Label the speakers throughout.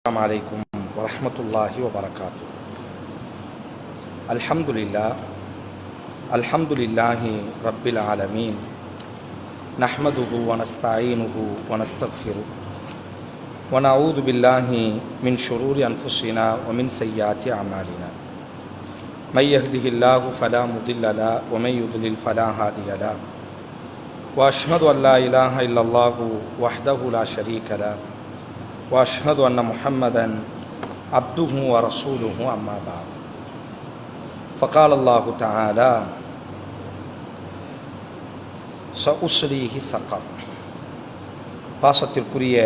Speaker 1: السلام عليكم ورحمة الله وبركاته. الحمد لله الحمد لله رب العالمين. نحمده ونستعينه ونستغفره. ونعوذ بالله من شرور أنفسنا ومن سيئات أعمالنا. من يهده الله فلا مضل له ومن يضلل فلا هادي له. وأشهد أن لا إله إلا الله وحده لا شريك له. واشهد ان محمدا عبده ورسوله اما بعد فقال الله تعالى سأصليه سقر பாசத்திற்குரிய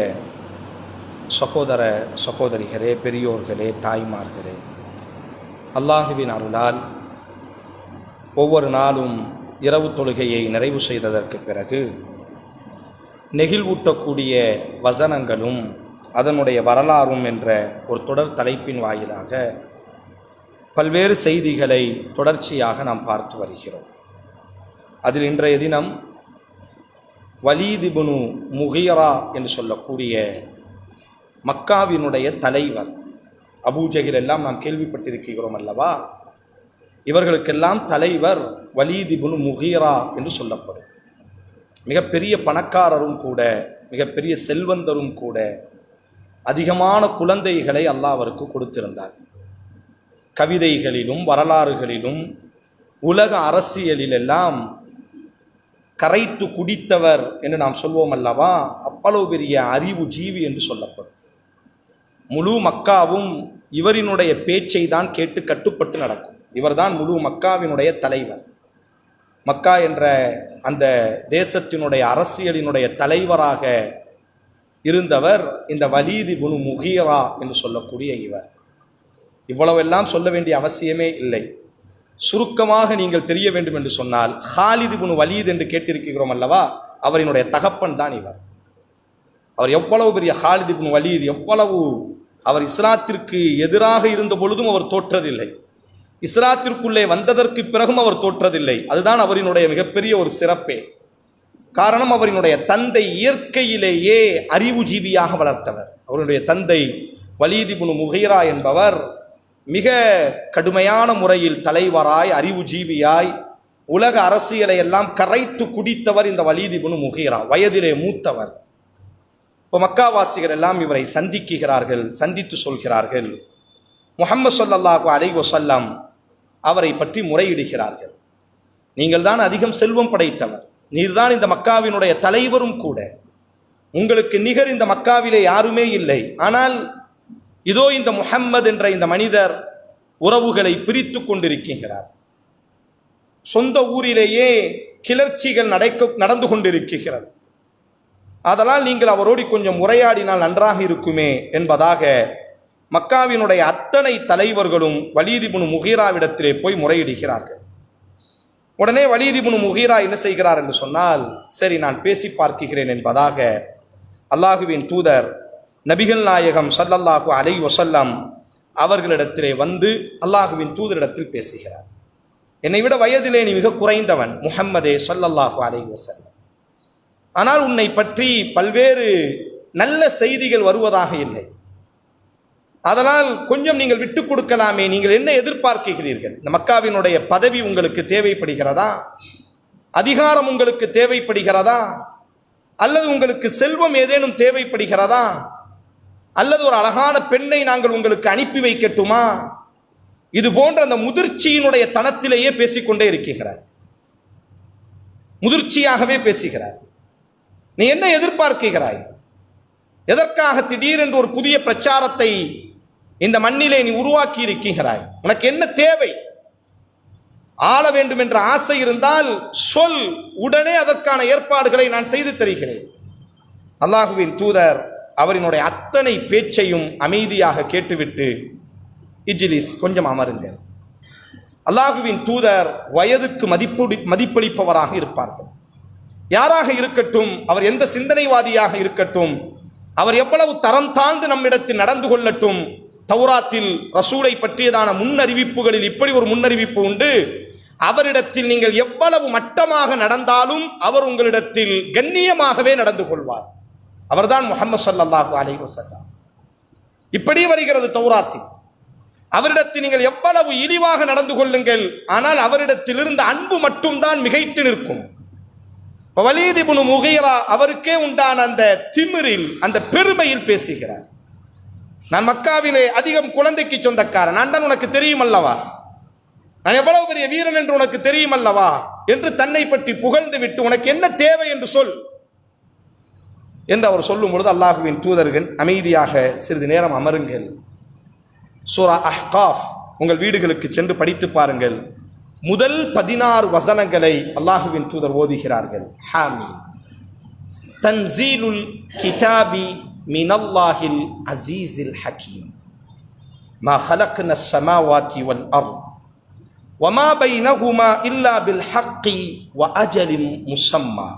Speaker 1: சகோதர சகோதரிகளே பெரியோர்களே தாய்மார்களே அல்லாஹுவின் அருளால் ஒவ்வொரு நாளும் இரவு தொழுகையை நிறைவு செய்ததற்கு பிறகு நெகிழ்வூட்டக்கூடிய வசனங்களும் அதனுடைய வரலாறும் என்ற ஒரு தொடர் தலைப்பின் வாயிலாக பல்வேறு செய்திகளை தொடர்ச்சியாக நாம் பார்த்து வருகிறோம். அதில் இன்றைய தினம் வலீதிபுனு முகியரா என்று சொல்லக்கூடிய மக்காவினுடைய தலைவர் அபூஜகில் எல்லாம் நாம் கேள்விப்பட்டிருக்கிறோம் அல்லவா? இவர்களுக்கெல்லாம் தலைவர் வலீதிபுனு முகீரா என்று சொல்லப்படும். மிகப்பெரிய பணக்காரரும் கூட மிகப்பெரிய செல்வந்தரும் கூட அதிகமான குழந்தைகளை அல்லாஹ் அவருக்கு கொடுத்திருந்தார். கவிதைகளிலும் வரலாறுகளிலும் உலக அரசியலிலெல்லாம் கரைத்து குடித்தவர் என்று நாம் சொல்வோம் அல்லவா? அவ்வளவு பெரிய அறிவு ஜீவி என்று சொல்லப்படும். முழு மக்காவும் இவரினுடைய பேச்சை தான் கேட்டு கட்டுப்பட்டு நடக்கும். இவர்தான் முழு மக்காவினுடைய தலைவர். மக்கா என்ற அந்த தேசத்தினுடைய அரசியலினுடைய தலைவராக இருந்தவர் இந்த வலீதி புனு முகீரா என்று சொல்லக்கூடிய இவர். இவ்வளவெல்லாம் சொல்ல வேண்டிய அவசியமே இல்லை. சுருக்கமாக நீங்கள் தெரிய வேண்டும் என்று சொன்னால் ஹாலிது புனு வலீத் என்று கேட்டிருக்கிறோம் அல்லவா? அவரினுடைய தகப்பன் தான் இவர். அவர் எவ்வளவு பெரிய ஹாலிது புனு வலீத் எவ்வளவு அவர் இஸ்லாத்திற்கு எதிராக இருந்த பொழுதும் அவர் தோற்றதில்லை. இஸ்லாத்திற்குள்ளே வந்ததற்கு பிறகும் அவர் தோற்றதில்லை. அதுதான் அவரினுடைய மிகப்பெரிய ஒரு சிறப்பே. காரணம் அவரினுடைய தந்தை இயற்கையிலேயே அறிவுஜீவியாக வளர்த்தவர். அவருடைய தந்தை வலீதிபுனு முகைரா என்பவர் மிக கடுமையான முறையில் தலைவராய் அறிவுஜீவியாய் உலக அரசியலை எல்லாம் கரைத்து குடித்தவர் இந்த வலீதிபுனு முகைரா. வயதிலே மூத்தவர். இப்போ மக்காவாசிகள் எல்லாம் இவரை சந்திக்குகிறார்கள் சந்தித்து சொல்கிறார்கள். முகம்மது சொல்லல்லாஹு அலை வசல்லாம் அவரை பற்றி முறையிடுகிறார்கள். நீங்கள் தான் அதிகம் செல்வம் படைத்தவர். நீர்தான் இந்த மக்காவினுடைய தலைவரும் கூட. உங்களுக்கு நிகர் இந்த மக்காவிலே யாருமே இல்லை. ஆனால் இதோ இந்த முஹம்மது என்ற இந்த மனிதர் உறவுகளை பிரித்து கொண்டிருக்கின்றார். சொந்த ஊரிலேயே கிளர்ச்சிகள் நடக்க நடந்து கொண்டிருக்கிறது அதனால் நீங்கள் அவரோடு கொஞ்சம் உரையாடினால் நன்றாக இருக்குமே என்பதாக மக்காவினுடைய அத்தனை தலைவர்களும் வலீதிபுனு முகீராவிடத்திலே போய் முறையிடுகிறார்கள். உடனே வலியுதிபுனு முகீரா என்ன செய்கிறார் என்று சொன்னால் சரி நான் பேசி பார்க்கிறேன் என்பதாக அல்லாஹுவின் தூதர் நபிகள் நாயகம் சல்லல்லாஹு அலை வசல்லம் அவர்களிடத்திலே வந்து அல்லாஹுவின் தூதரிடத்தில் பேசுகிறார். என்னை விட வயதிலே நீ மிக குறைந்தவன் முஹம்மதே சல்லல்லாஹு அலை வசல்லம் ஆனால் உன்னை பற்றி பல்வேறு நல்ல செய்திகள் வருவதாக இல்லை. அதனால் கொஞ்சம் நீங்கள் விட்டு கொடுக்கலாமே. நீங்கள் என்ன எதிர்பார்க்கிறீர்கள்? இந்த மக்காவினுடைய பதவி உங்களுக்கு தேவைப்படுகிறதா? அதிகாரம் உங்களுக்கு தேவைப்படுகிறதா? அல்லது உங்களுக்கு செல்வம் ஏதேனும் தேவைப்படுகிறதா? அல்லது ஒரு அழகான பெண்ணை நாங்கள் உங்களுக்கு அனுப்பி வைக்கட்டுமா? இது போன்ற அந்த முதிர்ச்சியினுடைய தனத்திலேயே பேசிக்கொண்டே இருக்கிறார். முதிர்ச்சியாகவே பேசுகிறார். நீ என்ன எதிர்பார்க்கிறாய்? எதற்காக திடீரென்று ஒரு புதிய பிரச்சாரத்தை இந்த மண்ணிலே நீ உருவாக்கி இருக்கிறாய் உனக்கு என்ன தேவை? ஆள வேண்டும் என்ற ஆசை இருந்தால் சொல். உடனே அதற்கான ஏற்பாடுகளை நான் செய்து தருகிறேன். அல்லாஹுவின் தூதர் அவரினுடைய அத்தனை பேச்சையும் அமைதியாக கேட்டுவிட்டு இஜிலிஸ் கொஞ்சம் அமருங்கள். அல்லாஹுவின் தூதர் வயதுக்கு மதிப்பு மதிப்பளிப்பவராக இருப்பார்கள். யாராக இருக்கட்டும் அவர் எந்த சிந்தனைவாதியாக இருக்கட்டும் அவர் எவ்வளவு தரம் தாழ்ந்து நம்மிடத்தில் நடந்து கொள்ளட்டும் தௌராத்தில் ரசூலை பற்றியதான முன்னறிவிப்புகளில் இப்படி ஒரு முன்னறிவிப்பு உண்டு. அவரிடத்தில் நீங்கள் எவ்வளவு மட்டமாக நடந்தாலும் அவர் உங்களிடத்தில் கண்ணியமாகவே நடந்து கொள்வார். அவர்தான் முகமது ஸல்லல்லாஹு அலி வசல்லாம் இப்படி வருகிறது தௌராத்தில். அவரிடத்தில் நீங்கள் எவ்வளவு இழிவாக நடந்து கொள்ளுங்கள் ஆனால் அவரிடத்தில் இருந்த அன்பு மட்டும்தான் மிகைத்து நிற்கும். இப்ப முகைரா அவருக்கே உண்டான அந்த திமிரில் அந்த பெருமையில் பேசுகிறார். நான் மக்காவிலே அதிகம் குழந்தைக்கு சொந்தக்காரன். நான் தான் உனக்கு தெரியும் அல்லவா நான் எவ்வளவு பெரிய வீரன் என்று உனக்கு தெரியும் அல்லவா என்று தன்னை பற்றி புகழ்ந்து விட்டு உனக்கு என்ன தேவை என்று சொல். என்று அவர் சொல்லும் பொழுது அல்லாஹுவின் தூதர்கள் அமைதியாக சிறிது நேரம் அமருங்கள். சூரா அஹ்காஃப் உங்கள் வீடுகளுக்கு சென்று படித்து பாருங்கள். முதல் பதினாறு வசனங்களை அல்லாஹுவின் தூதர் ஓதுகிறார்கள். ஹாமி தன்சீலுல் கிதாபி من الله العزيز الحكيم ما خلقنا السماوات والارض وما بينهما الا بالحق واجل مسمى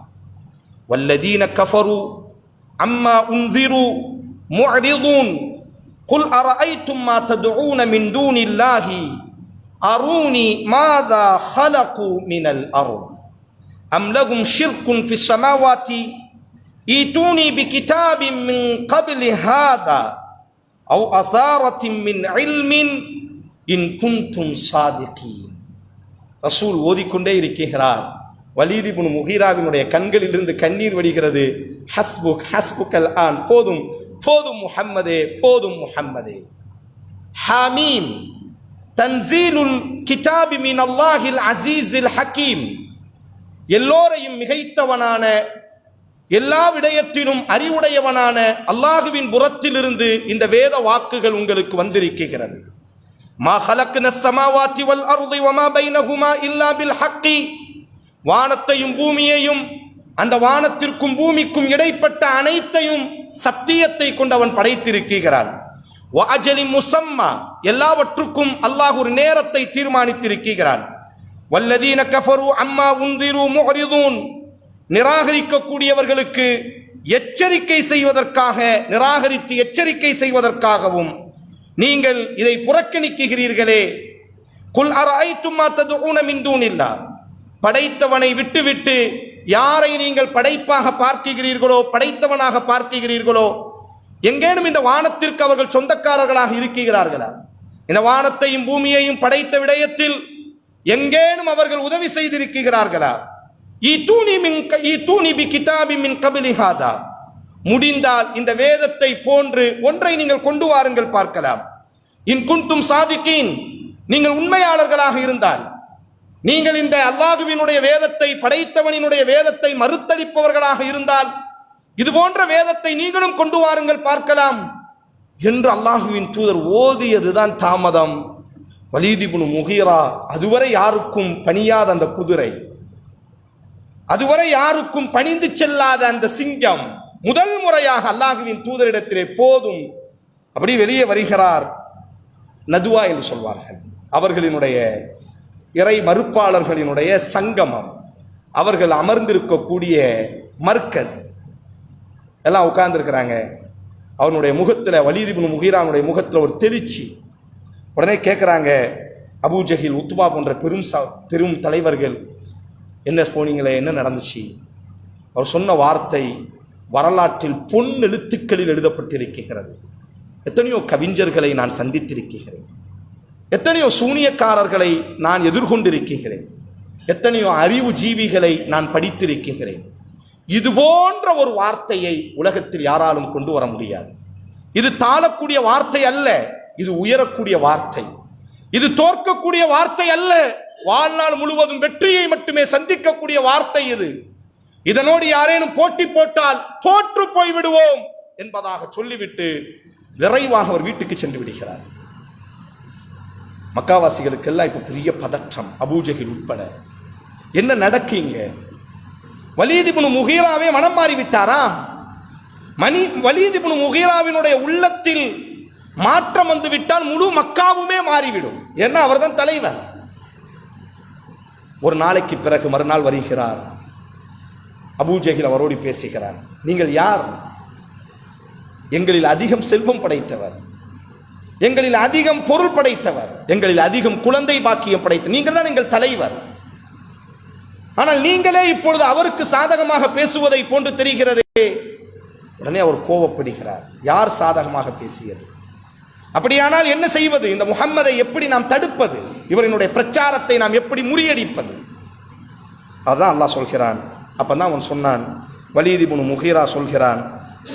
Speaker 1: والذين كفروا عما انذروا معرضون قل ارايتم ما تدعون من دون الله اروني ماذا خلقوا من الأرض ام لهم شرك في السماوات ituni bikitabin min qabli hadha au asaratin min ilmin இன் குந்தும் சாதிக்கீன் ரசூல் ஓதிக்கொண்டே இருக்கிறார். வலிதி வலீதிபுன் முஹீராவினுடைய கண்களிலிருந்து கண்ணீர் வடிகிறது. ஹஸ்புக் ஹஸ்புக் அல் ஆன். போதும் போதும் முஹம்மதே போதும் முஹம்மதே. ஹாமீம் தன்சீலுல் கிதாபி மின் அல்லாஹில் அசீஸில் ஹக்கீம். எல்லோரையும் மிகைத்தவனான எல்லா விடயத்திலும் அறிவுடையவனான அல்லாஹுவின் புறத்திலிருந்து இந்த வேத வாக்குகள் உங்களுக்கு வந்திருக்கிறது. மா ஹலக்ன சமாவாத்தி வல் அருதை வமா பைனகுமா இல்லா பில் ஹக்கி. வானத்தையும் பூமியையும் அந்த வானத்திற்கும் பூமிக்கும் இடைப்பட்ட அனைத்தையும் சத்தியத்தை கொண்டவன் படைத்திருக்கிறான். வாஜலி முசம்மா எல்லாவற்றுக்கும் அல்லாஹ் ஒரு நேரத்தை தீர்மானித்திருக்கிறான். வல்லதீன கஃபரு அம்மா உந்திரு முஹரிதூன். நிராகரிக்கக்கூடியவர்களுக்கு எச்சரிக்கை செய்வதற்காக நிராகரித்து எச்சரிக்கை செய்வதற்காகவும் நீங்கள் இதை புறக்கணிக்கிறீர்களே. குல் அரைத்தும் மின் படைத்தவனை விட்டுவிட்டு யாரை நீங்கள் படைப்பாக பார்க்கிறீர்களோ படைத்தவனாக பார்க்கிறீர்களோ எங்கேனும் இந்த வானத்திற்கு அவர்கள் சொந்தக்காரர்களாக இருக்கிறார்களா? இந்த வானத்தையும் பூமியையும் படைத்த விடயத்தில் எங்கேனும் அவர்கள் உதவி செய்திருக்கிறார்களா? ஈத்தூனி மின் க- ஈத்தூனி பி கிதாபி மின் கபிலி ஹாதா. முடிந்தால் இந்த வேதத்தை போன்று ஒன்றை நீங்கள் கொண்டு வாருங்கள் பார்க்கலாம். இன் குந்தும் சாதிக்கீன் நீங்கள் உண்மையாளர்களாக இருந்தால். நீங்கள் இந்த அல்லாஹுவினுடைய வேதத்தை படைத்தவனினுடைய வேதத்தை மறுத்தளிப்பவர்களாக இருந்தால் இது போன்ற வேதத்தை நீங்களும் கொண்டு வாருங்கள் பார்க்கலாம் என்று அல்லாஹுவின் தூதர் ஓதியதுதான் தாமதம். வலிதிபுனு முகீரா அதுவரை யாருக்கும் பணியாத அந்த குதிரை. அதுவரை யாருக்கும் பணிந்து செல்லாத அந்த சிங்கம் முதல் முறையாக அல்லாஹுவின் தூதரிடத்திலே போதும். அப்படி வெளியே வருகிறார். நதுவா என்று சொல்வார்கள். அவர்களினுடைய இறை மறுப்பாளர்களினுடைய சங்கமம். அவர்கள் அமர்ந்திருக்கக்கூடிய மர்க்கஸ். எல்லாம் உட்கார்ந்துருக்கிறாங்க. அவனுடைய முகத்தில் வலீதிபுன் முகீரானுடைய முகத்தில் ஒரு தெளிச்சி. உடனே கேட்குறாங்க அபூ ஜஹீல் உத்துபா போன்ற பெரும் ச பெரும் தலைவர்கள் என்ன போனீங்களே என்ன நடந்துச்சு? அவர் சொன்ன வார்த்தை வரலாற்றில் பொன் எழுத்துக்களில் எழுதப்பட்டிருக்கிறது எத்தனையோ கவிஞர்களை நான் சந்தித்திருக்கிறேன் எத்தனையோ சூனியக்காரர்களை நான் எதிர்கொண்டிருக்கிறேன் எத்தனையோ அறிவு ஜீவிகளை நான் படித்திருக்கிறேன் இது போன்ற ஒரு வார்த்தையை உலகத்தில் யாராலும் கொண்டு வர முடியாது. இது தாழக்கூடிய வார்த்தை அல்ல இது உயரக்கூடிய வார்த்தை. இது தோற்கக்கூடிய வார்த்தை அல்ல வாழ்நாள் முழுவதும் வெற்றியை மட்டுமே சந்திக்கக்கூடிய வார்த்தை இது. இதனோடு யாரேனும் போட்டி போட்டால் தோற்று போய் விடுவோம் என்பதாக சொல்லிவிட்டு விரைவாக அவர் வீட்டுக்கு சென்று விடுகிறார். மக்காவாசிகளுக்கெல்லாம் இப்ப பெரிய பதற்றம் அபூஜகில் உட்பட. என்ன நடக்கீங்க வலீதிபுனு முகீராவே மனம் மாறிவிட்டாரா? மணி வலீதிபுனு முகீராவினுடைய உள்ளத்தில் மாற்றம் வந்துவிட்டால் முழு மக்காவுமே மாறிவிடும். ஏன்னா அவர்தான் தலைவர். ஒரு நாளைக்கு பிறகு மறுநாள் வருகிறார். அபூஜகில் அவரோடு பேசுகிறார். நீங்கள் யார்? எங்களில் அதிகம் செல்வம் படைத்தவர். எங்களில் அதிகம் பொருள் படைத்தவர். எங்களில் அதிகம் குழந்தை பாக்கியம் படைத்த நீங்கள் தான் எங்கள் தலைவர். ஆனால் நீங்களே இப்பொழுது அவருக்கு சாதகமாக பேசுவதை போன்று தெரிகிறதே. உடனே அவர் கோபப்படுகிறார் யார் சாதகமாக பேசியது? அப்படியானால் என்ன செய்வது? இந்த முகம்மதை எப்படி நாம் தடுப்பது? இவரினுடைய பிரச்சாரத்தை நாம் எப்படி முறியடிப்பது? அதான் அல்லாஹ் சொல்கிறான். அப்போ தான் அவன் சொன்னான் வலீதிபுனு முஹீரா சொல்கிறான்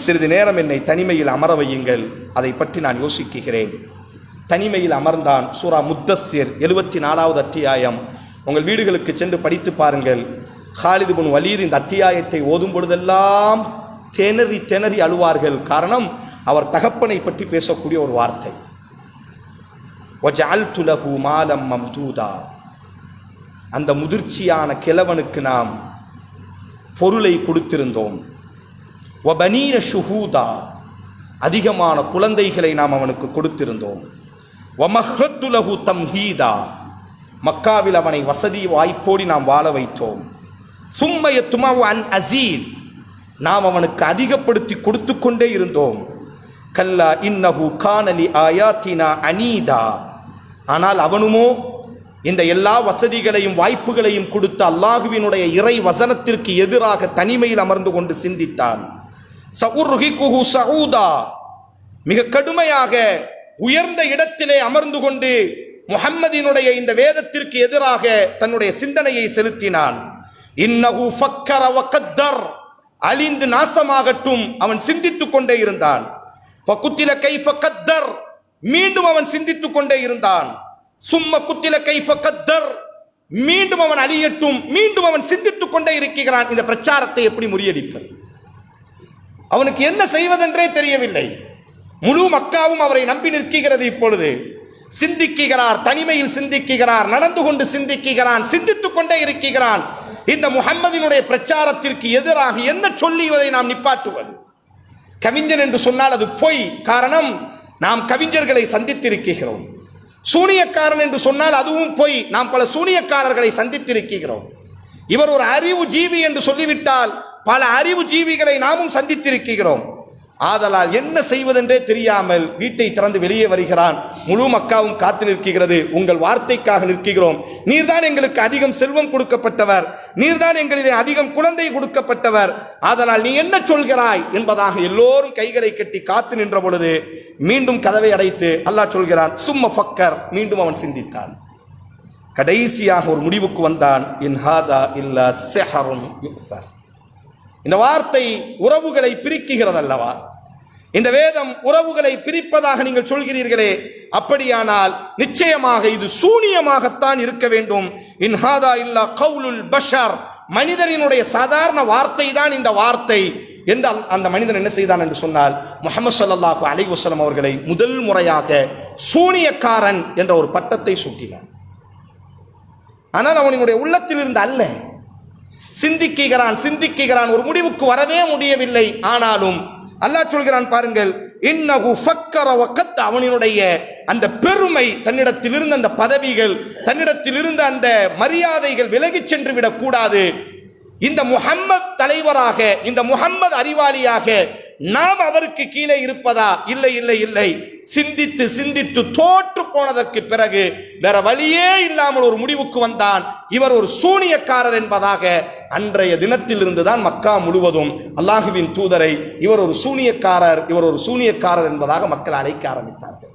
Speaker 1: சிறிது நேரம் என்னை தனிமையில் அமர வையுங்கள் அதை பற்றி நான் யோசிக்கிறேன் தனிமையில் அமர்ந்தான் சூரா முத்தஸ்ஸிர் எழுபத்தி நாலாவது அத்தியாயம். உங்கள் வீடுகளுக்கு சென்று படித்து பாருங்கள். ஹாலிது புன் வலீத் இந்த அத்தியாயத்தை ஓதும் பொழுதெல்லாம் திணறி திணறி அழுவார்கள். காரணம் அவர் தகப்பனை பற்றி பேசக்கூடிய ஒரு வார்த்தை. துலகு மாலம் மம்தூதா. அந்த முதிர்ச்சியான கிழவனுக்கு நாம் பொருளை கொடுத்திருந்தோம். வபனீன ஷுஹூதா. அதிகமான குழந்தைகளை நாம் அவனுக்கு கொடுத்திருந்தோம். வமஹத்துலகு தம்ஹீதா. மக்காவில் அவனை வசதி வாய்ப்போடி நாம் வாழ வைத்தோம். சும்மைய துமாவு அன் அசீத் நாம் அவனுக்கு அதிகப்படுத்தி கொடுத்து கொண்டே இருந்தோம். கல்லா இன்னஹு கானலி ஆயாத்தினா அனீதா. ஆனால் அவனுமோ இந்த எல்லா வசதிகளையும் வாய்ப்புகளையும் கொடுத்த அல்லாஹுவினுடைய இறை வசனத்திற்கு எதிராக தனிமையில் அமர்ந்து கொண்டு சிந்தித்தான். சவுர்ஹிகுஹு சவுதா மிக கடுமையாக உயர்ந்த இடத்திலே அமர்ந்து கொண்டு முஹம்மதினுடைய இந்த வேதத்திற்கு எதிராக தன்னுடைய சிந்தனையை செலுத்தினான். இன்னஹு ஃபக்கர வகத்தர். அழிந்து நாசமாகட்டும் அவன் சிந்தித்துக் கொண்டே இருந்தான். ஃபகுத்தில கைஃப கத்தர் மீண்டும் அவன் சிந்தித்துக் கொண்டே இருந்தான். சும்ம குத்தில கைஃப கத்தர் மீண்டும் அவன் அழியட்டும். மீண்டும் அவன் சிந்தித்துக் கொண்டே இருக்கிறான். இந்த பிரச்சாரத்தை எப்படி முறியடிப்பது? அவனுக்கு என்ன செய்வதென்றே தெரியவில்லை. முழு மக்காவும் அவரை நம்பி நிற்கிறது இப்பொழுது. சிந்திக்குகிறார் தனிமையில் சிந்திக்குகிறார் நடந்து கொண்டு சிந்திக்குகிறான் சிந்தித்துக் கொண்டே இருக்கிறான். இந்த முஹம்மதினுடைய பிரச்சாரத்திற்கு எதிராக என்ன சொல்லி இதை நாம் நிப்பாட்டுவது? கவிஞன் என்று சொன்னால் அது பொய் காரணம். நாம் கவிஞர்களை சந்தித்திருக்கிறோம். சூனியக்காரன் என்று சொன்னால் அதுவும் பொய். நாம் பல சூனியக்காரர்களை சந்தித்திருக்கிறோம். இவர் ஒரு அறிவு ஜீவி என்று சொல்லிவிட்டால் பல அறிவு ஜீவிகளை நாமும் சந்தித்திருக்கிறோம். ஆதலால் என்ன செய்வதென்றே தெரியாமல் வீட்டை திறந்து வெளியே வருகிறான். முழு மக்காவும் காத்து நிற்கிறது. உங்கள் வார்த்தைக்காக நிற்கிறோம். நீர்தான் எங்களுக்கு அதிகம் செல்வம் கொடுக்கப்பட்டவர். நீர்தான் எங்களிலே அதிகம் குழந்தை கொடுக்கப்பட்டவர். ஆதலால் நீ என்ன சொல்கிறாய்? என்பதாக எல்லோரும் கைகளை கட்டி காத்து நின்ற பொழுது மீண்டும் கதவை அடைத்து அல்லாஹ் சொல்கிறான் சும்ம ஃபக்கர். மீண்டும் அவன் சிந்தித்தான். கடைசியாக ஒரு முடிவுக்கு வந்தான். இன் ஹாதா இல்லா செஹரும் சார் இந்த வார்த்தை உறவுகளை பிரிக்குகிறது அல்லவா இந்த வேதம் உறவுகளை பிரிப்பதாக நீங்கள் சொல்கிறீர்களே அப்படியானால் நிச்சயமாக இது சூனியமாகத்தான் இருக்க வேண்டும். இன்ஹாதா இல்லா கவுலுல் பஷர். மனிதனினுடைய சாதாரண வார்த்தை தான் இந்த வார்த்தை. என்று அந்த- மனிதன் என்ன செய்தான் என்று சொன்னால் முகமது ஸல்லல்லாஹு அலி வசலம் அவர்களை முதல் முறையாக சூனியக்காரன் என்ற ஒரு பட்டத்தை சூட்டினான். ஆனால் அவனுடைய உள்ளத்தில் இருந்து அல்ல. சிந்திக்குகிறான் சிந்திக்குகிறான். ஒரு முடிவுக்கு வரவே முடியவில்லை. ஆனாலும் அல்லாஹ் சொல்கிறான் பாருங்கள் இன்னஹு ஃபக்கர வக்கத் அவனினுடைய அந்த பெருமை தன்னிடத்தில் இருந்த அந்த பதவிகள் தன்னிடத்தில் இருந்த அந்த மரியாதைகள் விலகிச் சென்று விடக்கூடாது இந்த முகம்மது தலைவராக இந்த முகம்மது அறிவாளியாக நாம் அவருக்கு கீழே இருப்பதா? இல்லை இல்லை இல்லை. சிந்தித்து சிந்தித்து தோற்று போனதற்கு பிறகு வேற வழியே இல்லாமல் ஒரு முடிவுக்கு வந்தான். இவர் ஒரு சூனியக்காரர் என்பதாக அன்றைய தினத்திலிருந்து தான் மக்கா முழுவதும் அல்லாஹுவின் தூதரை இவர் ஒரு சூனியக்காரர் இவர் ஒரு சூனியக்காரர் என்பதாக மக்கள் அழைக்க ஆரம்பித்தார்கள்.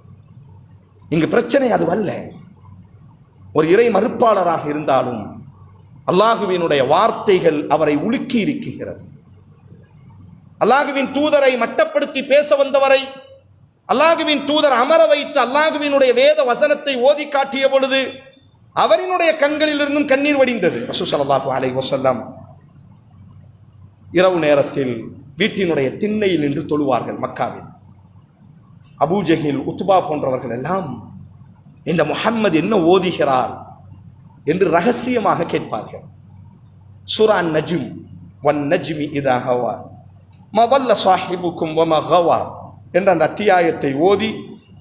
Speaker 1: இங்கு பிரச்சனை அதுவல்ல ஒரு இறை மறுப்பாளராக இருந்தாலும் அல்லாஹுவினுடைய வார்த்தைகள் அவரை உலுக்கி இருக்கிறது. அல்லாஹுவின் தூதரை மட்டப்படுத்தி பேச வந்தவரை அல்லாஹுவின் தூதர் அமர வைத்து அல்லாஹுவினுடைய வேத வசனத்தை ஓதி காட்டிய பொழுது அவரினுடைய கண்களிலிருந்தும் கண்ணீர் வடிந்தது. ரசூ அலை வசல்லாம் இரவு நேரத்தில் வீட்டினுடைய திண்ணையில் நின்று தொழுவார்கள் மக்காவில். அபூஜஹில் உத்பா போன்றவர்கள் எல்லாம் இந்த முஹம்மது என்ன ஓதுகிறார் என்று ரகசியமாக கேட்பார்கள். சூரா நஜும் ஒன் நஜ்மி இதா ஹவா. மவல்ல சாஹிபுக்கும் வம ஹவா என்ற அந்த அத்தியாயத்தை ஓதி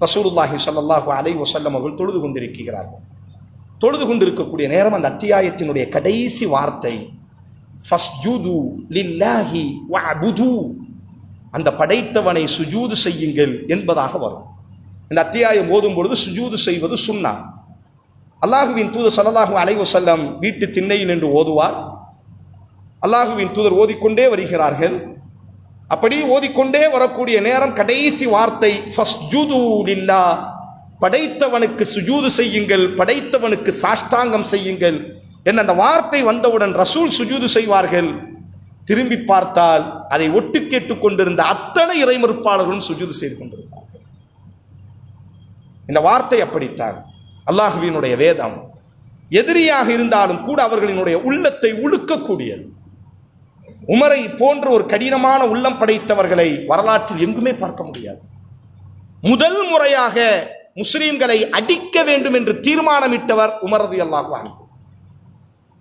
Speaker 1: ரசூலுல்லாஹி சல்லாஹு அலை வசல்லம் அவர்கள் தொழுது கொண்டிருக்கிறார்கள். தொழுது கொண்டிருக்கக்கூடிய நேரம் அந்த அத்தியாயத்தினுடைய கடைசி வார்த்தை ஃபஸ்ஜுது லில்லாஹி வஅபுது. அந்த படைத்தவனை சுஜூது செய்யுங்கள் என்பதாக வரும். இந்த அத்தியாயம் ஓதும் பொழுது சுஜூது செய்வது சுண்ணா அல்லாஹுவின் தூதர் சல்லாஹூ அலைவசல்லம் வீட்டு திண்ணையில் நின்று ஓதுவார். அல்லாஹுவின் தூதர் ஓதிக்கொண்டே வருகிறார்கள். அப்படி ஓதிக்கொண்டே வரக்கூடிய நேரம் கடைசி வார்த்தை ஃபஸ்ஜுது லில்லா. படைத்தவனுக்கு சுஜூது செய்யுங்கள் படைத்தவனுக்கு சாஷ்டாங்கம் செய்யுங்கள் என்ன அந்த வார்த்தை வந்தவுடன் ரசூல் சுஜூது செய்வார்கள். திரும்பி பார்த்தால் அதை ஒட்டு கேட்டுக் கொண்டிருந்த அத்தனை இறைமறுப்பாளர்களும் சுஜூது செய்து கொண்டிருப்பார்கள் இந்த வார்த்தை அப்படித்தான் அல்லாஹுவினுடைய வேதம். எதிரியாக இருந்தாலும் கூட அவர்களினுடைய உள்ளத்தை உழுக்கக்கூடியது. உமரை போன்ற ஒரு கடினமான உள்ளம் படைத்தவர்களை வரலாற்றில் எங்குமே பார்க்க முடியாது. முதல் முறையாக முஸ்லீம்களை அடிக்க வேண்டும் என்று தீர்மானமிட்டவர் உமரது அல்லாஹ்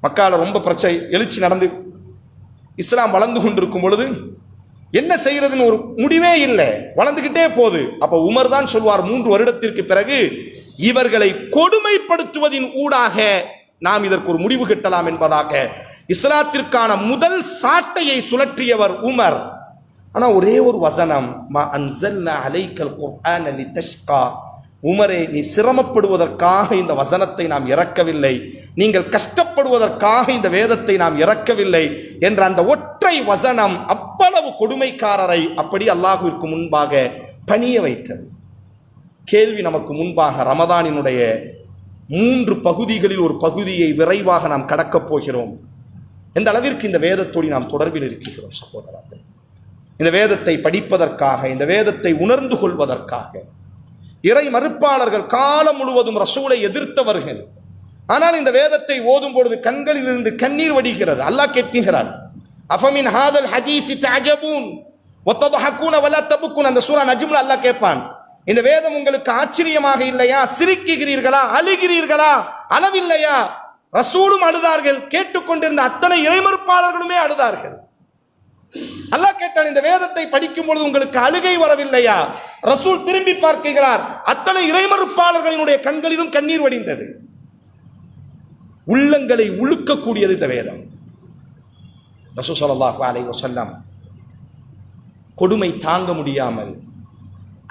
Speaker 1: மக்கால ரொம்ப பிரச்சனை எழுச்சி நடந்து இஸ்லாம் வளர்ந்து கொண்டிருக்கும் பொழுது என்ன செய்யறதுன்னு ஒரு முடிவே இல்லை வளர்ந்துகிட்டே போகுது. அப்ப உமர் தான் சொல்வார் மூன்று வருடத்திற்கு பிறகு இவர்களை கொடுமைப்படுத்துவதின் ஊடாக நாம் இதற்கு ஒரு முடிவு கட்டலாம் என்பதாக இஸ்லாத்திற்கான முதல் சாட்டையை சுழற்றியவர் உமர். ஆனா ஒரே ஒரு வசனம் மா அன்சல்னா அலைக்கல் குர்ஆன லிதஷ்கா. உமரே நீ சிரமப்படுவதற்காக இந்த வசனத்தை நாம் இறக்கவில்லை. நீங்கள் கஷ்டப்படுவதற்காக இந்த வேதத்தை நாம் இறக்கவில்லை. என்ற அந்த ஒற்றை வசனம் அவ்வளவு கொடுமைக்காரரை அப்படி அல்லாஹுவிற்கு முன்பாக பணிய வைத்தது. கேள்வி நமக்கு முன்பாக ரமதானினுடைய மூன்று பகுதிகளில் ஒரு பகுதியை விரைவாக நாம் கடக்கப் போகிறோம். எந்த அளவிற்கு இந்த வேதத்தோடு நாம் தொடர்பில் இருக்கிறோம் சகோதரர்கள்? இந்த வேதத்தை படிப்பதற்காக இந்த வேதத்தை உணர்ந்து கொள்வதற்காக. இறை மறுப்பாளர்கள் காலம் முழுவதும் ரசூலை எதிர்த்தவர்கள். ஆனால் இந்த வேதத்தை ஓதும் பொழுது கண்களில் இருந்து கண்ணீர் வடிகிறது. அல்லாஹ் கேட்கிறார் அஃபமின் ஹாதல் ஹதீசி தஜபூன் ஒத்ததஹக்கூன வல்லா தபுக்குன்? அந்த சூரா நஜ்முல் அல்லாஹ் கேட்பான் இந்த வேதம் உங்களுக்கு ஆச்சரியமாக இல்லையா? சிரிக்குகிறீர்களா? அழுகிறீர்களா? அளவில்லையா? ரசூலும் அழுதார்கள். கேட்டுக்கொண்டிருந்த அத்தனை இறைமறுப்பாளர்களுமே அழுதார்கள். அல்லாஹ் கேட்டான் இந்த வேதத்தை படிக்கும் பொழுது உங்களுக்கு அழுகை வரவில்லையா? ரசூல் திரும்பி பார்க்கிறார் அத்தனை இறைமறுப்பாளர்களினுடைய கண்களிலும் கண்ணீர் வடிந்தது. உள்ளங்களை உழுக்கக்கூடியது இந்த வேதம். ரசூல் ஸல்லல்லாஹு அலைஹி வஸல்லம் கொடுமை தாங்க முடியாமல்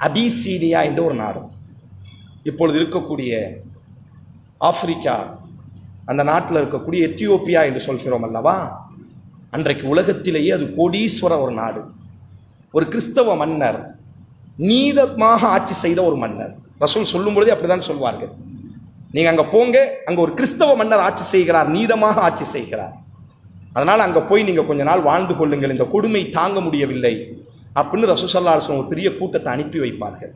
Speaker 1: அபிசீனியா என்ற ஒரு நாடு. இப்பொழுது இருக்கக்கூடிய ஆப்பிரிக்கா அந்த நாட்டில் இருக்கக்கூடிய எத்தியோப்பியா என்று சொல்கிறோம் அல்லவா? அன்றைக்கு உலகத்திலேயே அது கோடீஸ்வர ஒரு நாடு. ஒரு கிறிஸ்தவ மன்னர் நீதமாக ஆட்சி செய்த ஒரு மன்னர். ரசூல் சொல்லும் பொழுதே அப்படிதான் சொல்வார்கள். நீங்க அங்க போங்க அங்க ஒரு கிறிஸ்தவ மன்னர் ஆட்சி செய்கிறார் நீதமாக ஆட்சி செய்கிறார். அதனால் அங்கே போய் நீங்கள் கொஞ்ச நாள் வாழ்ந்து கொள்ளுங்கள் இந்த கொடுமை தாங்க முடியவில்லை அப்படின்னு ரசூசல்லா ஒரு பெரிய கூட்டத்தை அனுப்பி வைப்பார்கள்.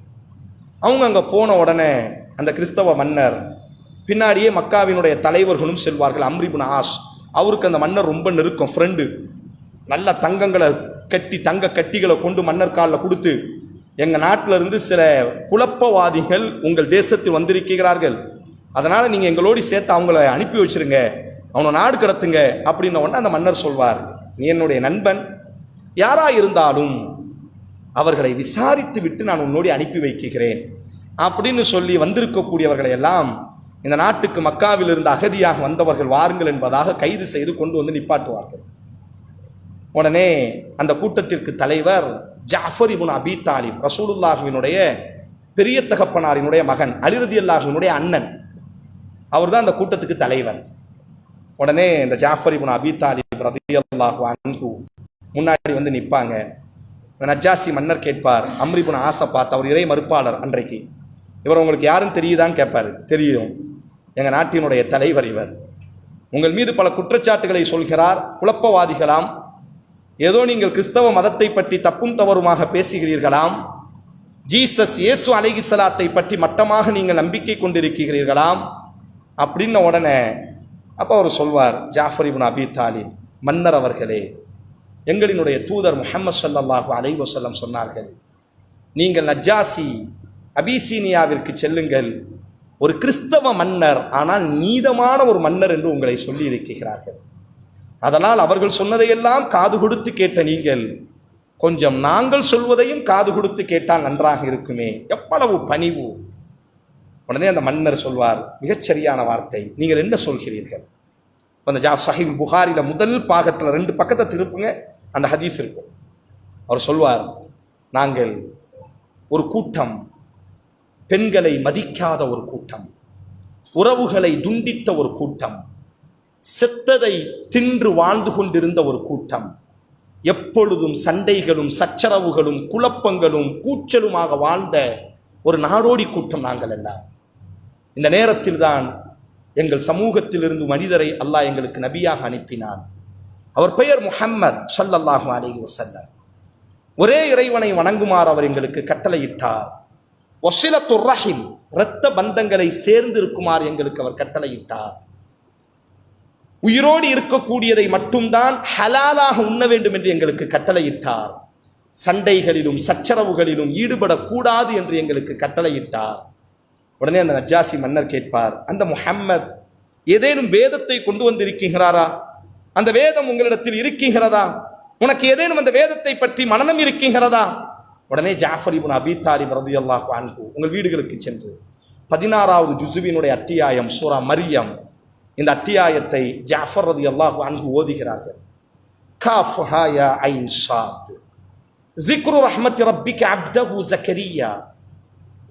Speaker 1: அவங்க அங்கே போன உடனே அந்த கிறிஸ்தவ மன்னர் பின்னாடியே மக்காவினுடைய தலைவர்களும் செல்வார்கள். அம்ரிபுன் ஆஸ். அவருக்கு அந்த மன்னர் ரொம்ப நெருக்கம் ஃப்ரெண்டு நல்ல தங்கங்களை கட்டி தங்க கட்டிகளை கொண்டு மன்னர் காலில் கொடுத்து எங்கள் நாட்டில் இருந்து சில குழப்பவாதிகள் உங்கள் தேசத்தில் வந்திருக்கிறார்கள். அதனால் நீங்கள் எங்களோடு சேர்த்து அவங்கள அனுப்பி வச்சிருங்க. அவனை நாடு கடத்துங்க அப்படின்ன உடனே அந்த மன்னர் சொல்வார். நீ என்னுடைய நண்பன். யாராக இருந்தாலும் அவர்களை விசாரித்து விட்டு நான் உன்னோடு அனுப்பி வைக்கிறேன். அப்படின்னு சொல்லி வந்திருக்கக்கூடியவர்களை எல்லாம் இந்த நாட்டுக்கு மக்காவில் இருந்து அகதியாக வந்தவர்கள் வாருங்கள் என்பதாக கைது செய்து கொண்டு வந்து நிப்பாட்டுவார்கள். உடனே அந்த கூட்டத்திற்கு தலைவர் ஜாஃபர் இபுன் அபி தாலிம் ரசூலுல்லாஹினுடைய பெரிய தகப்பனாரினுடைய மகன் அலிரதி அல்லாஹினுடைய அண்ணன். அவர் தான் அந்த கூட்டத்துக்கு தலைவர். உடனே இந்த ஜாஃபர் இபுன் அபி தாலிப் ரதியல்லாஹு அன்பு முன்னாடி வந்து நிற்பாங்க. நஜாசி மன்னர் கேட்பார் அம்ரிபுன் ஆசை பார்த்து அவர் இறை மறுப்பாளர் அன்றைக்கு. இவர் உங்களுக்கு யாரும் தெரியுதான்னு கேட்பார். தெரியும். எங்கள் நாட்டினுடைய தலைவர் இவர். உங்கள் மீது பல குற்றச்சாட்டுகளை சொல்கிறார். குழப்பவாதிகளாம். ஏதோ நீங்கள் கிறிஸ்தவ மதத்தை பற்றி தப்பும் தவறுமாக பேசுகிறீர்களாம். ஜீசஸ் இயேசு அலைகிசலாத்தை பற்றி மட்டமாக நீங்கள் நம்பிக்கை கொண்டிருக்கிறீர்களாம். அப்படின்ன உடனே அப்போ அவர் சொல்வார் ஜாஃபர் இப்னு அபி தாலிப் மன்னர் அவர்களே எங்களினுடைய தூதர் முஹம்மது சல்லாஹூ அலைவசல்லம் சொன்னார்கள் நீங்கள் நஜ்ஜாசி அபிசீனியாவிற்கு செல்லுங்கள். ஒரு கிறிஸ்தவ மன்னர் ஆனால் நீதமான ஒரு மன்னர் என்று உங்களை சொல்லி இருக்கிறார்கள். அதனால் அவர்கள் சொன்னதையெல்லாம் காது கொடுத்து கேட்ட நீங்கள் கொஞ்சம் நாங்கள் சொல்வதையும் காது கொடுத்து கேட்டால் நன்றாக இருக்குமே. எவ்வளவு பணிவு. உடனே அந்த மன்னர் சொல்வார் மிகச்சரியான வார்த்தை நீங்கள் என்ன சொல்கிறீர்கள்? அந்த ஜா சஹிப் புகாரில் முதல் பாகத்தில் ரெண்டு பக்கத்தை திருப்புங்க அந்த ஹதீஸ் இருக்கும். அவர் சொல்வார் நாங்கள் ஒரு கூட்டம் பெண்களை மதிக்காத ஒரு கூட்டம் உறவுகளை துண்டித்த ஒரு கூட்டம் செத்ததை தின்று வாழ்ந்து கொண்டிருந்த ஒரு கூட்டம் எப்பொழுதும் சண்டைகளும் சச்சரவுகளும் குழப்பங்களும் கூச்சலுமாக வாழ்ந்த ஒரு நாடோடி கூட்டம் நாங்கள் எல்லாம். இந்த நேரத்தில் தான் எங்கள் சமூகத்திலிருந்து மனிதரை அல்லாஹ் எங்களுக்கு நபியாக அனுப்பினான். அவர் பெயர் முஹம்மத் சல்லல்லாஹு அலைஹி வஸல்லம். ஒரே இறைவனை வணங்குமாறு அவர் எங்களுக்கு கட்டளையிட்டார். ஒசிலத்துர் ரஹிம் இரத்த பந்தங்களை சேர்ந்து இருக்குமாறு எங்களுக்கு அவர் கட்டளையிட்டார். உயிரோடு இருக்கக்கூடியதை மட்டும்தான் ஹலாலாக உண்ண வேண்டும் என்று எங்களுக்கு கட்டளையிட்டார். சண்டைகளிலும் சச்சரவுகளிலும் ஈடுபடக்கூடாது என்று எங்களுக்கு கட்டளையிட்டார். உடனே அந்த நஜ்ஜாசி மன்னர் கேட்பார் அந்த முஹம்மத் ஏதேனும் வேதத்தை கொண்டு வந்திருக்கிறாரா அந்த வேதம் உங்களிடத்தில் இருக்கின்றதா? உனக்கு ஏதேனும் அந்த வேதத்தை பற்றி மனநம் இருக்கின்றதா? உடனே ஜாஃபர் இபுன் அபி தாலிப் ரதியல்லாஹு அன்பு உங்கள் வீடுகளுக்கு சென்று பதினாறாவது ஜுசுவினுடைய அத்தியாயம் சூரா மரியம் இந்த அத்தியாயத்தை ஜாஃபர் ரதி அல்லாஹு அன்பு ஓதுகிறார்கள் காஃப் ஹாயா ஐன் சாத் ஜிக்ரு ரஹ்மத் ரப்பிக்கு அப்தஹு ஜக்கரியா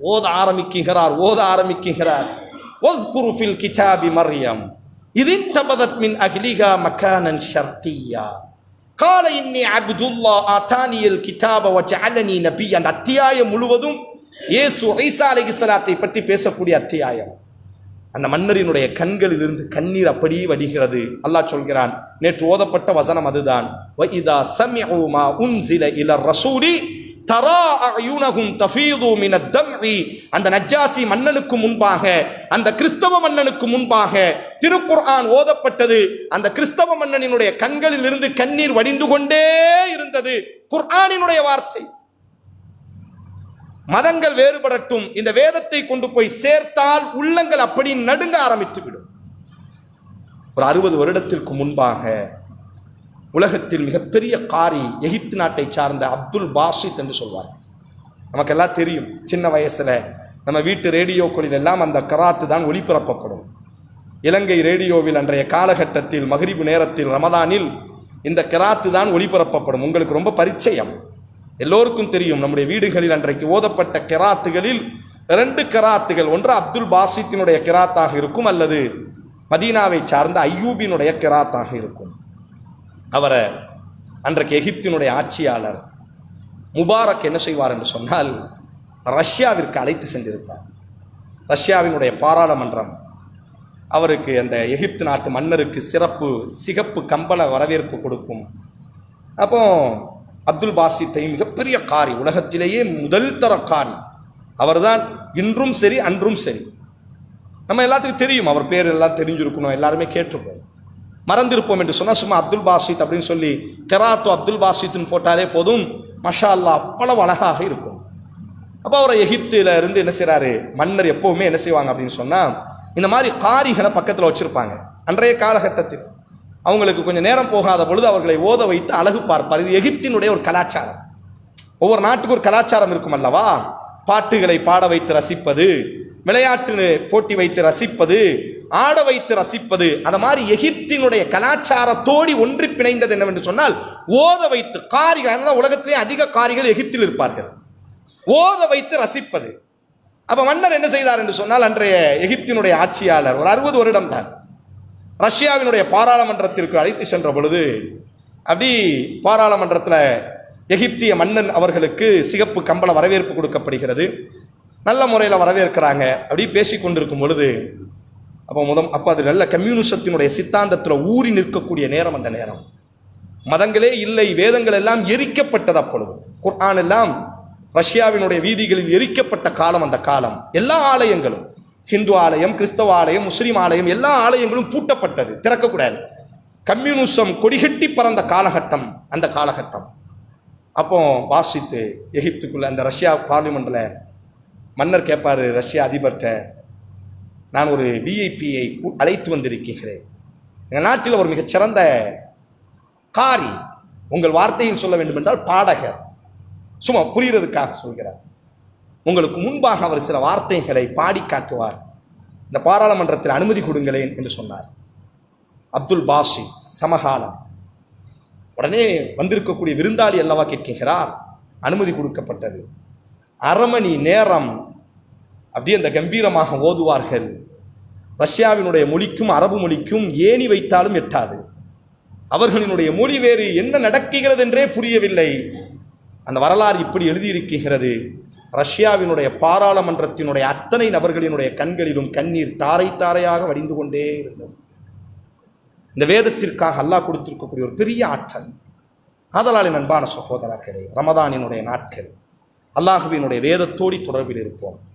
Speaker 1: ஓத ஆரம்பிக்குகிறார் ஓத ஆரம்பிக்குகிறார் வஸ்குரு ஃபில் கிதாபி மரியம் இதின் தபதத் மின் அஹ்லிகா மக்கானன் ஷர்த்தியா கால இன்னி அப்துல்லா அத்தானியல் கிதாப அலனி நபி அந்த அத்தியாயம் முழுவதும் இயேசு ஐசா அலை பற்றி பேசக்கூடிய அத்தியாயம். அந்த மன்னரினுடைய கண்களில் இருந்து கண்ணீர் அப்படியே வடிகிறது. அல்லாஹ் சொல்கிறான் நேற்று ஓதப்பட்ட வசனம் அதுதான். தரா அயுனகும் தஃபீது மின தம்இ. அந்த நஜ்ஜாசி மன்னனுக்கு முன்பாக அந்த கிறிஸ்தவ மன்னனுக்கு முன்பாக திருக்குர்ஆன் ஓதப்பட்டது. அந்த கிறிஸ்தவ மன்னனினுடைய கண்களில் இருந்து கண்ணீர் வடிந்து கொண்டே இருந்தது. குர்ஆனினுடைய வார்த்தை. மதங்கள் வேறுபடட்டும். இந்த வேதத்தை கொண்டு போய் சேர்த்தால் உள்ளங்கள் அப்படி நடுங்க ஆரம்பித்துவிடும். ஒரு அறுபது வருடத்திற்கு முன்பாக உலகத்தில் மிகப்பெரிய காரி எகிப்து நாட்டை சார்ந்த அப்துல் பாஷித் என்று சொல்வார் நமக்கெல்லாம் தெரியும் சின்ன வயசில் நம்ம வீட்டு ரேடியோக்களில் எல்லாம் அந்த கராத்து தான் ஒளிபரப்பப்படும். இலங்கை ரேடியோவில் அன்றைய காலகட்டத்தில் மகரிபு நேரத்தில் ரமதானில் இந்த கிராத்து தான் ஒளிபரப்பப்படும். உங்களுக்கு ரொம்ப பரிச்சயம். எல்லோருக்கும் தெரியும் நம்முடைய வீடுகளில் அன்றைக்கு ஓதப்பட்ட கிராத்துகளில் ரெண்டு கிராத்துகள் ஒன்று அப்துல் பாசித்தினுடைய கிராத்தாக இருக்கும் அல்லது மதீனாவை சார்ந்த ஐயூபினுடைய கிராத்தாக இருக்கும். அவரை அன்றைக்கு எகிப்தினுடைய ஆட்சியாளர் முபாரக் என்ன செய்வார் என்று சொன்னால் ரஷ்யாவிற்கு அழைத்து சென்றிருப்பார். ரஷ்யாவினுடைய பாராளுமன்றம் அவருக்கு அந்த எகிப்து நாட்டு மன்னருக்கு சிறப்பு சிகப்பு கம்பள வரவேற்பு கொடுக்கும். அப்போ அப்துல் பாசித்தை மிகப்பெரிய காரி உலகத்திலேயே முதல் தர காரி. அவர்தான் இன்றும் சரி அன்றும் சரி. நம்ம எல்லாத்துக்கும் தெரியும் அவர் பேர் எல்லாம் தெரிஞ்சிருக்கணும் எல்லாருமே கேட்டிருப்போம். மறந்திருப்போம் என்று சொன்னால் சும்மா அப்துல் பாசித் அப்படின்னு சொல்லி தெராத்து அப்துல் பாசித்னு போட்டாலே போதும். மஷா அல்லா அவ்வளவு அழகாக இருக்கும். அப்போ அவரை எகிப்தில் இருந்து என்ன செய்கிறாரு மன்னர் எப்பவுமே என்ன செய்வாங்க அப்படின்னு சொன்னால் இந்த மாதிரி காரிகளை பக்கத்தில் வச்சுருப்பாங்க. அன்றைய காலகட்டத்தில் அவங்களுக்கு கொஞ்சம் நேரம் போகாத பொழுது அவர்களை ஓத வைத்து அழகு பார்ப்பார். இது எகிப்தினுடைய ஒரு கலாச்சாரம். ஒவ்வொரு நாட்டுக்கு ஒரு கலாச்சாரம் இருக்கும் அல்லவா? பாட்டுகளை பாட வைத்து ரசிப்பது விளையாட்டு போட்டி வைத்து ரசிப்பது ஆட வைத்து ரசிப்பது அந்த மாதிரி எகிப்தினுடைய கலாச்சாரத்தோடி ஒன்றி பிணைந்தது என்னவென்று சொன்னால் ஓத வைத்து காரிகள் அதனால உலகத்திலே அதிக காரிகள் எகிப்தில் இருப்பார்கள். ஓத வைத்து ரசிப்பது. அப்ப மன்னர் என்ன செய்தார் என்று சொன்னால் அன்றைய எகிப்தினுடைய ஆட்சியாளர் ஒரு அறுபது வருடம் தான் ரஷ்யாவினுடைய பாராளுமன்றத்திற்கு அழைத்து சென்ற பொழுது அப்படி பாராளுமன்றத்தில் எகிப்திய மன்னன் அவர்களுக்கு சிகப்பு கம்பள வரவேற்பு கொடுக்கப்படுகிறது. நல்ல முறையில் வரவேற்கிறாங்க அப்படி பேசி கொண்டிருக்கும் பொழுது அப்போ முதம் அப்போ அது நல்ல கம்யூனிசத்தினுடைய சித்தாந்தத்தில் ஊறி நிற்கக்கூடிய நேரம் அந்த நேரம். மதங்களே இல்லை வேதங்கள் எல்லாம் எரிக்கப்பட்டது அப்பொழுது. குர்ஆன் எல்லாம் ரஷ்யாவினுடைய வீதிகளில் எரிக்கப்பட்ட காலம் அந்த காலம். எல்லா ஆலயங்களும் ஹிந்து ஆலயம் கிறிஸ்தவ ஆலயம் முஸ்லீம் ஆலயம் எல்லா ஆலயங்களும் பூட்டப்பட்டது திறக்கக்கூடாது. கம்யூனிசம் கொடிகட்டி பறந்த காலகட்டம் அந்த காலகட்டம். அப்போ வாசித்து எகிப்துக்குள்ள அந்த ரஷ்யா பார்லிமெண்ட்டில் மன்னர் கேட்பார் ரஷ்யா அதிபர்கிட்ட நான் ஒரு விஐபியை அழைத்து வந்திருக்கிறேன். எங்கள் நாட்டில் ஒரு மிகச்சிறந்த காரி உங்கள் வார்த்தையில் சொல்ல வேண்டும் என்றால் பாடகர். சும்மா புரிகிறதுக்காக சொல்கிறார். உங்களுக்கு முன்பாக அவர் சில வார்த்தைகளை பாடி காட்டுவார். இந்த பாராளுமன்றத்தில் அனுமதி கொடுங்களேன் என்று சொன்னார். அப்துல் பாஷி சமகாலம். உடனே வந்திருக்கக்கூடிய விருந்தாளி அல்லவா கேட்கிறார். அனுமதி கொடுக்கப்பட்டது. அரை மணி நேரம் அப்படியே அந்த கம்பீரமாக ஓதுவார்கள். ரஷ்யாவினுடைய மொழிக்கும் அரபு மொழிக்கும் ஏணி வைத்தாலும் எட்டாது. அவர்களினுடைய மொழி வேறு என்ன நடக்குகிறது என்றே புரியவில்லை. அந்த வரலாறு இப்படி எழுதியிருக்கிறது. ரஷ்யாவினுடைய பாராளுமன்றத்தினுடைய அத்தனை நபர்களினுடைய கண்களிலும் கண்ணீர் தாரை தாரையாக வடிந்து கொண்டே இருந்தது. இந்த வேதத்திற்காக அல்லாஹ் கொடுத்திருக்கக்கூடிய ஒரு பெரிய ஆற்றல். ஆதலாளின் நண்பான அன்பான சகோதரர்களே ரமதானினுடைய நாட்கள். அல்லாஹுவினுடைய வேதத்தோடி தொடர்பில் இருப்போம்.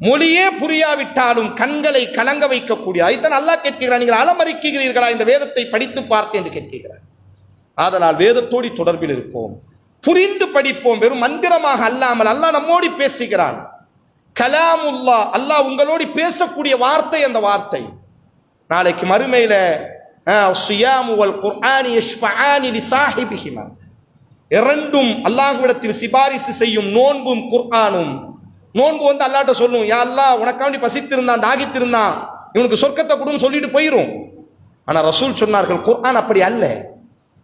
Speaker 1: மொழியே புரியாவிட்டாலும் கண்களை கலங்க வைக்கக்கூடிய அதைத்தான் நல்லா கேட்கிறார் நீங்கள் அலமரிக்கிறீர்களா? இந்த வேதத்தை படித்து பார்த்து என்று கேட்கிறார். ஆதலால் வேதத்தோடி தொடர்பில் இருப்போம். புரிந்து படிப்போம். வெறும் மந்திரமாக அல்லாமல் அல்லாஹ் நம்மோடி பேசுகிறான். கலாமுல்லா அல்லாஹ் உங்களோடு பேசக்கூடிய வார்த்தை அந்த வார்த்தை. நாளைக்கு மறுமையில் இரண்டும் அல்லாஹ்விடத்தில் சிபாரிசு செய்யும் நோன்பும் குர்ஆனும். நோன்பு வந்து அல்லாட்ட சொல்லும் யா அல்லா உனக்காண்டி பசித்திருந்தான் தாகித்திருந்தான். இவனுக்கு சொர்க்கத்தை கொடுன்னு சொல்லிட்டு போயிடும் ஆனால் ரசூல் சொன்னார்கள் குர்ஆன் அப்படி அல்ல.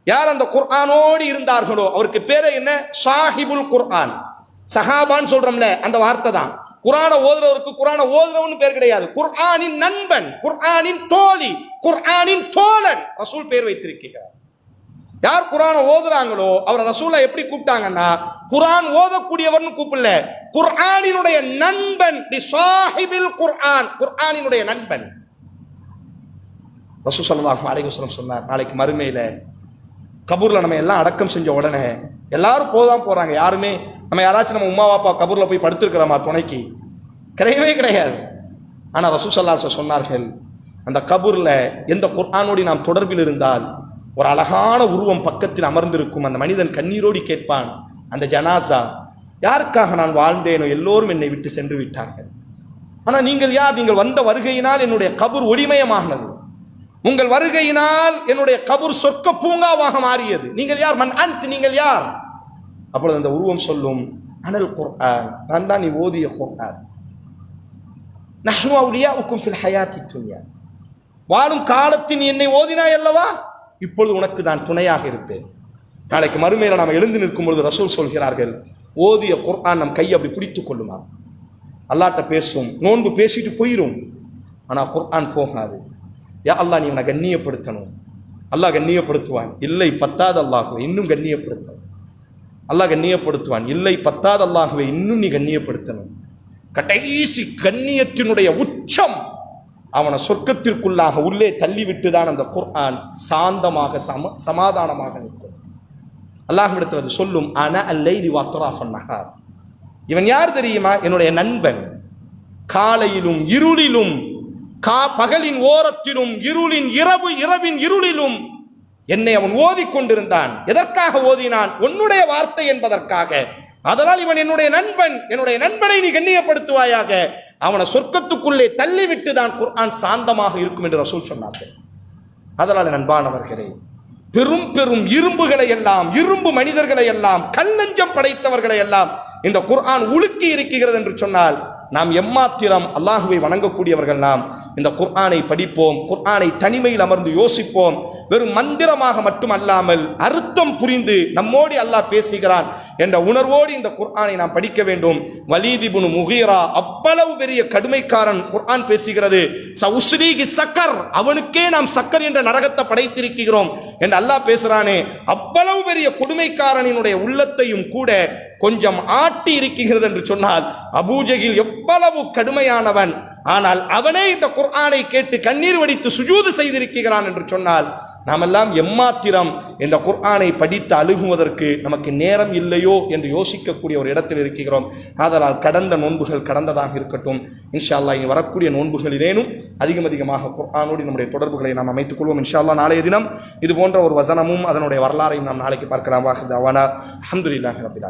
Speaker 1: யார் அந்த குர்ஆனோடு இருந்தார்களோ அவருக்கு பேரே என்ன? சாஹிபுல் குர்ஆன். சஹாபான்னு சொல்றோம்ல அந்த வார்த்தை தான். குரான ஓதுறவருக்கு குரான ஓதுறவன் பேர் கிடையாது. குர்ஆனின் நண்பன் குர்ஆனின் தோழி குர்ஆனின் தோழன். ரசூல் பேர் வைத்திருக்கிறார். யார் குரானை ஓதுறாங்களோ அவரை ரசூலா எப்படி கூப்பிட்டாங்கன்னா குர்ஆன் ஓதக்கூடியவர்னு கூப்பிடல. குர்ஆனினுடைய நண்பன் தி சாஹிபில் குர்ஆன். குர்ஆனினுடைய நண்பன். ரசூ ஸல்லல்லாஹு அலைஹி சொன்னார் நாளைக்கு மறுமையில் கபூரில் நம்ம எல்லாம் அடக்கம் செஞ்ச உடனே எல்லாரும் போதான் போகிறாங்க யாருமே. நம்ம யாராச்சும் நம்ம உமா பாப்பா கபூரில் போய் படுத்துருக்கிறோமா துணைக்கு? கிடையவே கிடையாது. ஆனால் ரசூ ஸல்லல்லாஹு சொன்னார்கள் அந்த கபூரில் எந்த குர்ஆனோடு நாம் தொடர்பில் இருந்தால் ஒரு அழகான உருவம் பக்கத்தில் அமர்ந்திருக்கும் அந்த மனிதன் கண்ணீரோடி கேட்பான் அந்த ஜனாசா யாருக்காக நான் வாழ்ந்தேனோ எல்லோரும் என்னை விட்டு சென்று விட்டார்கள். ஆனால் நீங்கள் யார்? நீங்கள் வந்த வருகையினால் என்னுடைய கபூர் ஒளிமயமானது. உங்கள் வருகையினால் என்னுடைய கபூர் சொர்க்க பூங்காவாக மாறியது. நீங்கள் யார்? மண் அந்த் நீங்கள் யார்? அப்பொழுது அந்த உருவம் சொல்லும் அனல் குர்ஆன் நான் தான் நீ ஓதிய குர்ஆன். நஹ்னு அவுலியாவுக்கும் ஃபில் ஹயாத்தி துன்யா. வாழும் காலத்தில் என்னை ஓதினாய் அல்லவா? இப்பொழுது உனக்கு நான் துணையாக இருப்பேன். நாளைக்கு மறுமையில நாம் எழுந்து நிற்கும் பொழுது ரசூல் சொல்கிறார்கள் ஓதிய குர்ஆன் நம் கையை அப்படி பிடித்து கொள்ளுமா? அல்லாட்ட பேசும் நோன்பு பேசிட்டு போயிடும் ஆனால் குர்ஆன் போகாது. யா அல்லாஹ் நீ இவனை கண்ணியப்படுத்தணும். அல்லாஹ் கண்ணியப்படுத்துவான். இல்லை பத்தாத அல்லாஹுவை இன்னும் கண்ணியப்படுத்தணும். அல்லாஹ் கண்ணியப்படுத்துவான். இல்லை பத்தாத அல்லாஹுவை இன்னும் நீ கண்ணியப்படுத்தணும். கடைசி கண்ணியத்தினுடைய உச்சம் அவனை சொர்க்கத்திற்குள்ளாக உள்ளே தள்ளிவிட்டு தான் அந்த குர்ஆன் சாந்தமாக சம சமாதானமாக நிற்கும். அல்லாஹ்விடத்தில் அது சொல்லும் அன அல்லைலி நகார் இவன் யார் தெரியுமா? என்னுடைய நண்பன். காலையிலும் இருளிலும் கா பகலின் ஓரத்திலும் இருளின் இரவு இரவின் இருளிலும் என்னை அவன் ஓதிக்கொண்டிருந்தான் எதற்காக ஓதினான்? உன்னுடைய வார்த்தை என்பதற்காக. அதனால் இவன் என்னுடைய நண்பன். என்னுடைய நண்பனை நீ கண்ணியப்படுத்துவாயாக. அவனை சொர்க்கத்துக்குள்ளே தள்ளிவிட்டு தான் குர்ஆன் சாந்தமாக இருக்கும் என்று ரசூல் சொன்னார்கள். அதனால் நண்பானவர்களே பெரும் பெரும் இரும்புகளை எல்லாம் இரும்பு மனிதர்களை எல்லாம் கல்லஞ்சம் படைத்தவர்களை எல்லாம் இந்த குர்ஆன் உலுக்கி இருக்கிறது என்று சொன்னால் நாம் எம்மாத்திரம் அல்லாஹுவை வணங்கக்கூடியவர்கள் நாம் இந்த குர்ஆனை படிப்போம் குர்ஆனை தனிமையில் அமர்ந்து யோசிப்போம். வெறும் மந்திரமாக மட்டுமல்லாமல் அர்த்தம் புரிந்து நம்மோடு அல்லாஹ் பேசுகிறான். என்ற உணர்வோடு இந்த குர்ஆனை நாம் படிக்க வேண்டும். வலீதிபுனு முகீரா அவ்வளவு பெரிய கடுமைக்காரன் குர்ஆன் பேசுகிறது. சவுஸ்ரீகி சக்கர் அவனுக்கே நாம் சக்கர் என்ற நரகத்தை படைத்திருக்கிறோம் என்று அல்லாஹ் பேசுகிறானே அவ்வளவு பெரிய கொடுமைக்காரனினுடைய உள்ளத்தையும் கூட கொஞ்சம் ஆட்டி இருக்கிறது என்று சொன்னால் அபூஜகில் எவ்வளவு கடுமையானவன். ஆனால் அவனே இந்த குர்ஆனை கேட்டு கண்ணீர் வடித்து சுஜூது செய்திருக்கிறான் என்று சொன்னால் நாமெல்லாம் எம்மாத்திரம் இந்த குர்ஆனை படித்து அழுகுவதற்கு நமக்கு நேரம் இல்லையோ என்று யோசிக்கக்கூடிய ஒரு இடத்தில் இருக்கிறோம். ஆதலால் கடந்த நோன்புகள் கடந்ததாக இருக்கட்டும். இன்ஷா அல்லா இனி வரக்கூடிய நோன்புகளிலேனும் அதிகம் அதிகமாக குர்ஆனோடு நம்முடைய தொடர்புகளை நாம் அமைத்துக் கொள்வோம். இன்ஷா அல்லா நாளைய தினம் இது போன்ற ஒரு வசனமும் அதனுடைய வரலாறையும் நாம் நாளைக்கு பார்க்கலாம். வாஹித் அவானா அஹமதுல்லாஹி ரபில்